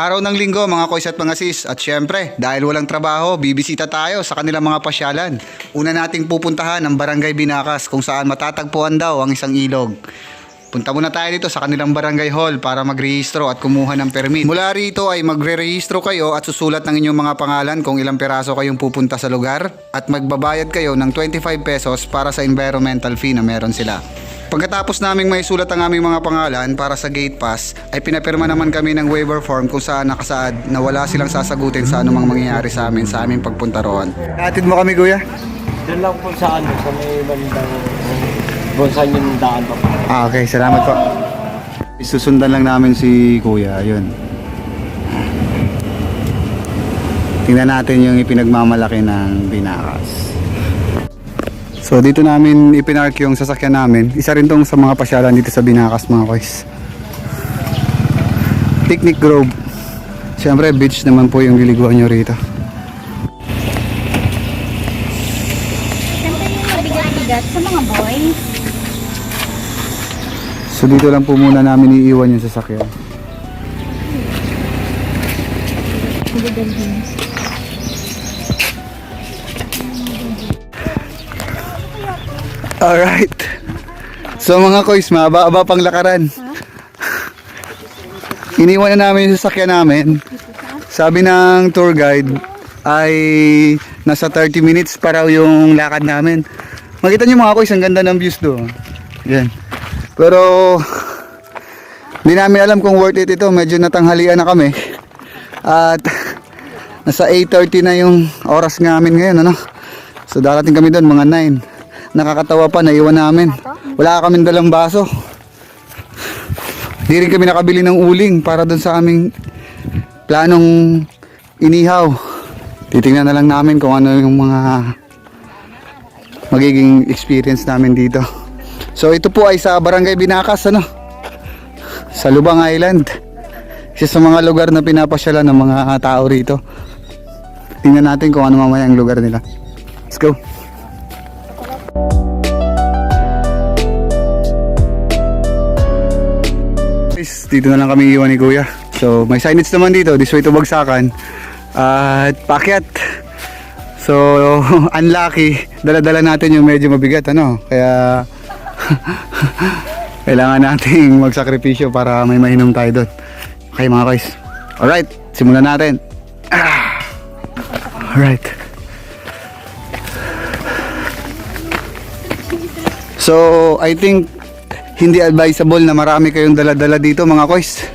Araw ng linggo mga koys at mga sis at syempre dahil walang trabaho bibisita tayo sa kanilang mga pasyalan. Una nating pupuntahan ang Barangay Binakas kung saan matatagpuan daw ang isang ilog. Punta muna tayo dito sa kanilang barangay hall para magrehistro at kumuha ng permit. Mula rito ay magre-rehistro kayo at susulat ng inyong mga pangalan kung ilang peraso kayong pupunta sa lugar at magbabayad kayo ng 25 pesos para sa environmental fee na meron sila. Pagkatapos naming may sulat ang aming mga pangalan para sa gate pass, ay pinapirma naman kami ng waiver form kung saan nakasaad na wala silang sasagutin sa anumang mangyayari sa amin sa aming pagpunta roon. Atid mo kami kuya? Doon lang po sa ano, sa may bandang kung saan yung daan pa. Ah, okay. Salamat po. Susundan lang namin si Kuya. Ayun. Tingnan natin yung ipinagmamalaki ng Binakas. So dito namin ipinark yung sasakyan namin. Isa rin tong sa mga pasyalan dito sa Binakas mga koys. Picnic Grove. Siyempre beach naman po yung liliguan nyo rito. Siyempre yung mabigat-bigat sa mga boys. So dito lang po muna namin iiwan yung sasakyan. Alright. So mga koys, mahaba-haba pang lakaran. Iniwan na namin yung sasakyan namin. Sabi ng tour guide ay nasa 30 minutes pa raw yung lakad namin. Makita niyo mga koys, ang ganda ng views doon. Yan. Pero hindi namin alam kung worth it ito. Medyo natanghalian na kami. At nasa 8.30 na yung oras namin ngayon. Ano? So darating kami doon mga 9. Nakakatawa pa, naiwan namin. Wala kaming dalang baso. Hindi rin kami nakabili ng uling para doon sa aming planong inihaw. Titingnan na lang namin kung ano yung mga magiging experience namin dito. So ito po ay sa Barangay Binakas ano. Sa Lubang Island. Isa sa mga lugar na pinapasyalan ng mga tao rito. Tingnan natin kung ano mamaya ang lugar nila. Let's go. Dito na lang kami iwan ni Kuya. So, may signage naman dito, this way to Bagsakan. At pakyat. So, unlucky. Dala-dala natin yung medyo mabigat, ano? Kaya, kailangan nating magsakripisyo para may mainom tayo doon. Okay mga guys. Alright, simulan natin. Ah. Alright. So, I think hindi advisable na marami kayong dala-dala dito mga kois.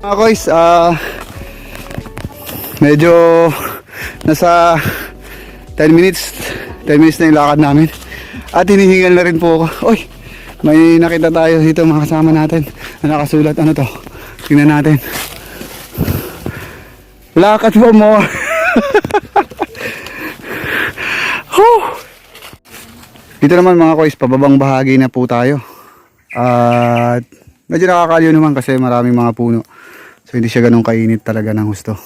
Mga kois, ah medyo nasa 10 minutes 10 minutes na yung lakad namin. At hinihingal na rin po ako. Oy may nakita tayo dito mga kasama natin. Na nakasulat ano to? Tingnan natin lakad po mo Whew. dito naman mga kois pababang bahagi na po tayo at medyo nakakaliw naman kasi maraming mga puno so hindi siya ganun kainit talaga ng gusto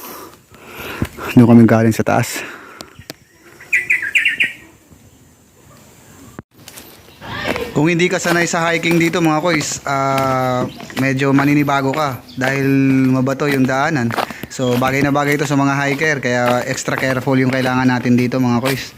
doon kami galing sa taas. Kung hindi ka sanay sa hiking dito mga kois, ah, medyo maninibago ka dahil mabato yung daanan. So bagay na bagay ito sa mga hiker kaya extra careful yung kailangan natin dito mga kois.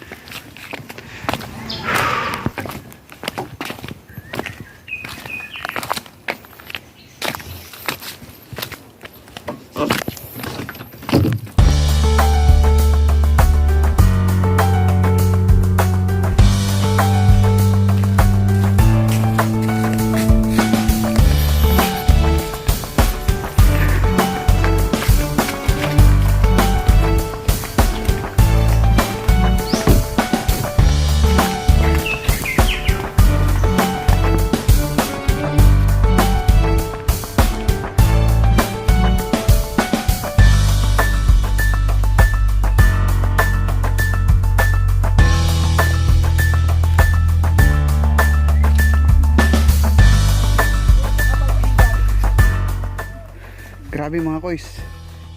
Grabe mga kois.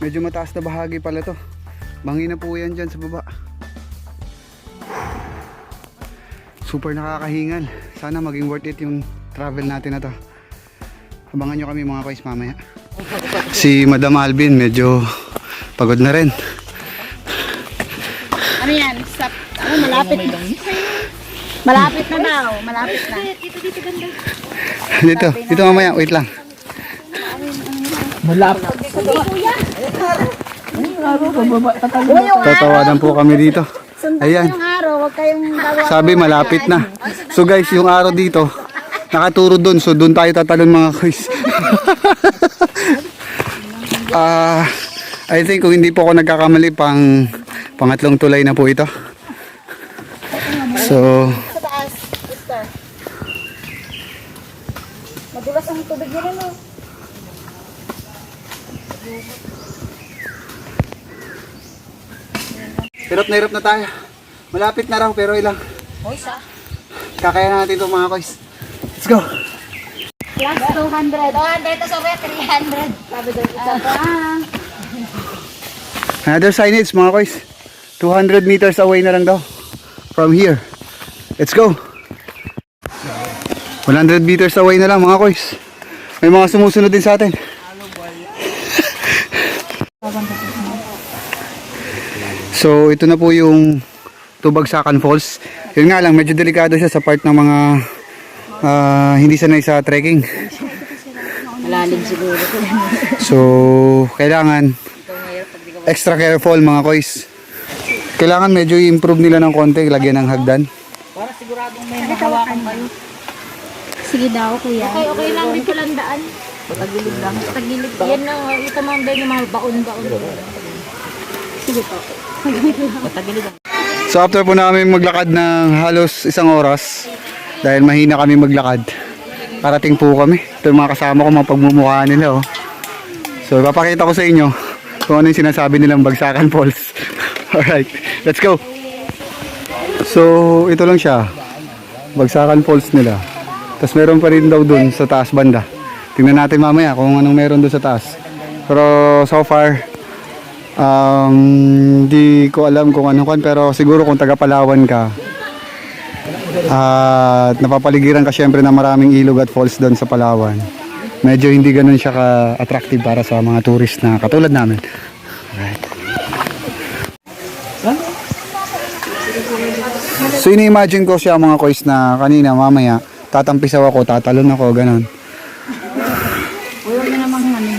Medyo mataas na bahagi pala to. Bangi na po yan dyan sa baba. Super nakakahingal. Sana maging worth it yung travel natin na to. Abangan nyo kami mga kois mamaya. Si Madam Alvin medyo pagod na rin. Ano yan? Stop. Ano, malapit na. Malapit na daw. Malapit na. dito, dito mamaya, wait lang. Tatawanan po kami dito. Ayan. Sabi malapit na. So guys, yung araw dito, nakaturo dun. So dun tayo tatalon mga guys. Ah, I think kung hindi po ako nagkakamali, pang pangatlong tulay na po ito. So, Sa taas. Sister. Madulas ang tubig nila, no? Hirap na hirap na tayo. Malapit na raw, pero ilang. Boys, ah. Kakayanan natin ito mga guys. Let's go! Plus 200. 200 to sabi, 300. Sabi doon isa pa. Another signage mga guys. 200 meters away na lang daw. From here. Let's go. 100 meters away na lang mga guys. May mga sumusunod din sa atin. so ito na po yung Tubagsakan Falls. Yun nga lang, medyo delikado siya sa part ng mga ah, hindi sanay sa trekking. Malalim siguro. So, kailangan extra careful mga kois. Kailangan medyo i-improve nila ng konti, lagyan ng hagdan. Sige daw, kuya. Okay, okay lang. Dito lang daan. Patagilid lang. Patagilid. Yan na. Ito mga baon-baon. Sige po. So after po namin maglakad ng halos isang oras, dahil mahina kami maglakad, parating po kami. Ito mga kasama ko, mga pagmumukha nila. Oh. So ipapakita ko sa inyo kung ano yung sinasabi nilang Bagsakan Falls. Alright, let's go! So ito lang siya, Bagsakan Falls nila. Tapos meron pa rin daw dun sa taas banda. Tingnan natin mamaya kung anong meron dun sa taas. Pero so far, Um, di ko alam kung ano kan pero siguro kung taga Palawan ka at napapaligiran ka syempre ng maraming ilog at falls doon sa Palawan. Medyo hindi ganun siya ka-attractive para sa mga tourist na katulad namin. Alright. So ini-imagine ko siya mga kois na kanina mamaya tatampisaw ako, tatalon ako, ganun.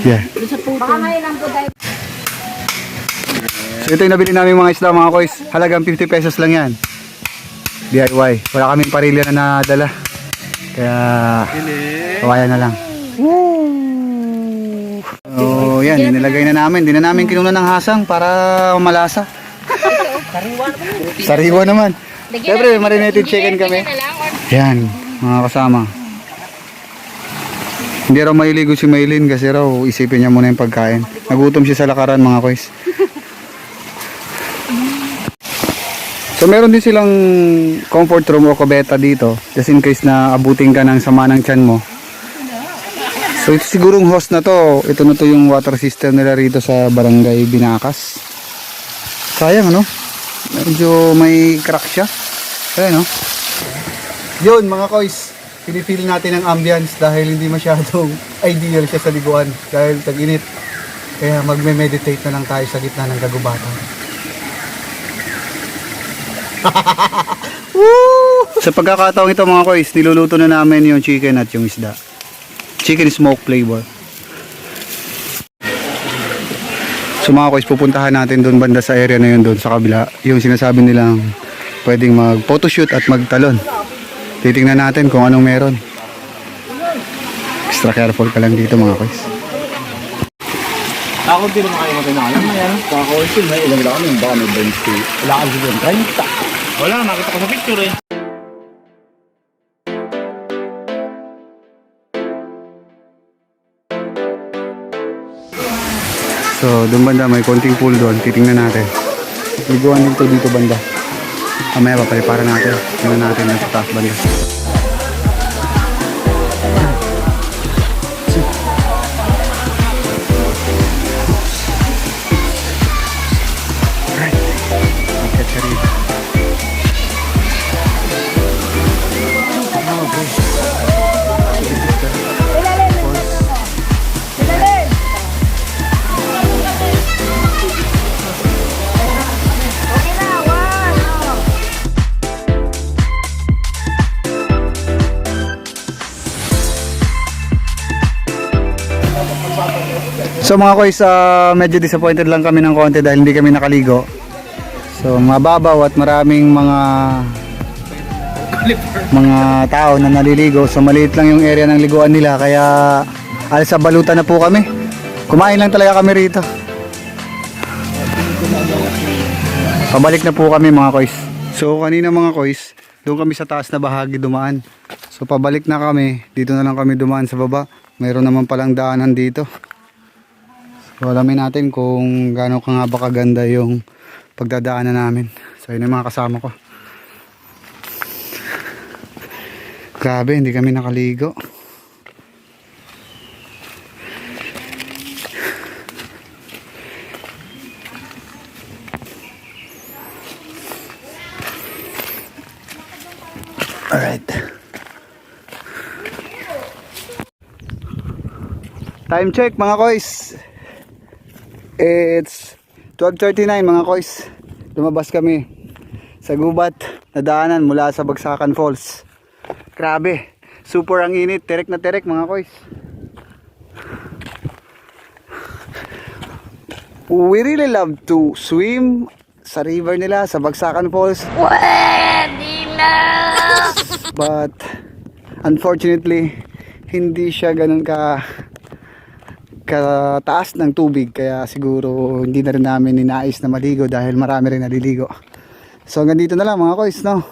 Yeah. Baka ngayon lang po tayo. So ito yung nabili namin mga isda mga kois. Halagang 50 pesos lang yan. DIY. Wala kaming parilya na nadala. Kaya kawaya na lang. Oh, yan. Dinilagay na namin. Di na namin kinunan ng hasang para malasa. Sariwa naman. Siyempre, marinated chicken kami. Yan, mga kasama. Hindi raw mailigo si Maylin kasi raw isipin niya muna yung pagkain. Nagutom siya sa lakaran mga kois. So meron din silang comfort room o kubeta dito just in case na abutin ka ng sama ng tiyan mo. So ito sigurong host na to, ito na to yung water system nila rito sa barangay Binakas. Sayang ano? Medyo may crack siya. Ayan no? Yun mga kois, pinipil natin ang ambience dahil hindi masyadong ideal siya sa liguan dahil tag-init. Kaya magme-meditate na lang tayo sa gitna ng kagubatan. Sa pagkakataong ito mga kois, niluluto na namin yung chicken at yung isda. Chicken smoke flavor. So mga kois, pupuntahan natin doon banda sa area na yun doon sa kabila. Yung sinasabi nilang pwedeng mag photoshoot at magtalon. Titingnan natin kung anong meron. Extra careful ka lang dito mga kois. Ako din naman kayo matinaalam na yan. Ako na ilang lang yung baka may bench Wala ka siguro 30. Wala, nakita ko sa picture eh. So, doon banda may konting pool doon. Titingnan natin. Liguan din to dito banda. Mamaya papalipara natin. Tingnan natin na sa taas banda. So mga koys, ah, medyo disappointed lang kami ng konti dahil hindi kami nakaligo. So mababaw at maraming mga mga tao na naliligo. So maliit lang yung area ng liguan nila kaya alis sa balutan na po kami. Kumain lang talaga kami rito. Pabalik na po kami mga koys. So kanina mga koys, doon kami sa taas na bahagi dumaan. So pabalik na kami, dito na lang kami dumaan sa baba. Mayroon naman palang daanan dito. So alamin natin kung gaano ka nga ba kaganda yung pagdadaanan namin. So yun yung mga kasama ko. Grabe, hindi kami nakaligo. Alright. Time check mga koys. It's 12.39 mga koys. Lumabas kami sa gubat na daanan mula sa Bagsakan Falls. Grabe. Super ang init. Terek na terek mga koys. We really love to swim sa river nila sa Bagsakan Falls. Pwede na! But unfortunately, hindi siya ganun ka kataas ng tubig kaya siguro hindi na rin namin ninais na maligo dahil marami rin naliligo. So hanggang dito na lang mga koys no.